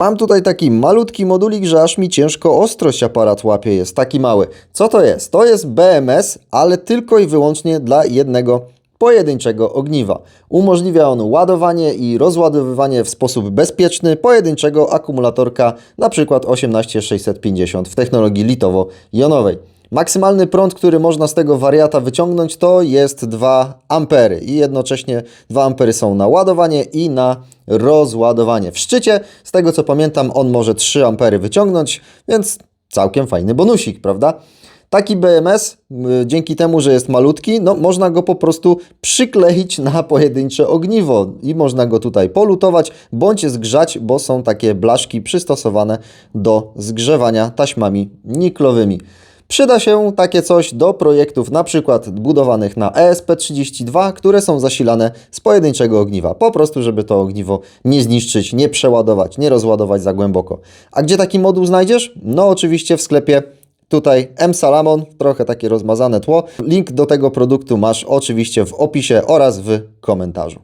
Mam tutaj taki malutki modulik, że aż mi ciężko ostrość aparat łapie, jest taki mały. Co to jest? To jest BMS, ale tylko i wyłącznie dla jednego pojedynczego ogniwa. Umożliwia on ładowanie i rozładowywanie w sposób bezpieczny pojedynczego akumulatorka, np. 18650 w technologii litowo-jonowej. Maksymalny prąd, który można z tego wariata wyciągnąć, to jest 2 ampery i jednocześnie 2 ampery są na ładowanie i na rozładowanie. W szczycie, z tego co pamiętam, on może 3 ampery wyciągnąć, więc całkiem fajny bonusik, prawda? Taki BMS, y, dzięki temu, że jest malutki, no można go po prostu przykleić na pojedyncze ogniwo i można go tutaj polutować bądź zgrzać, bo są takie blaszki przystosowane do zgrzewania taśmami niklowymi. Przyda się takie coś do projektów przykład budowanych na E ESP32, które są zasilane z pojedynczego ogniwa. Po prostu, żeby to ogniwo nie zniszczyć, nie przeładować, nie rozładować za głęboko. A gdzie taki moduł znajdziesz? No oczywiście w sklepie Tutaj M Salamon, trochę takie rozmazane tło. Link do tego produktu masz oczywiście w opisie oraz w komentarzu.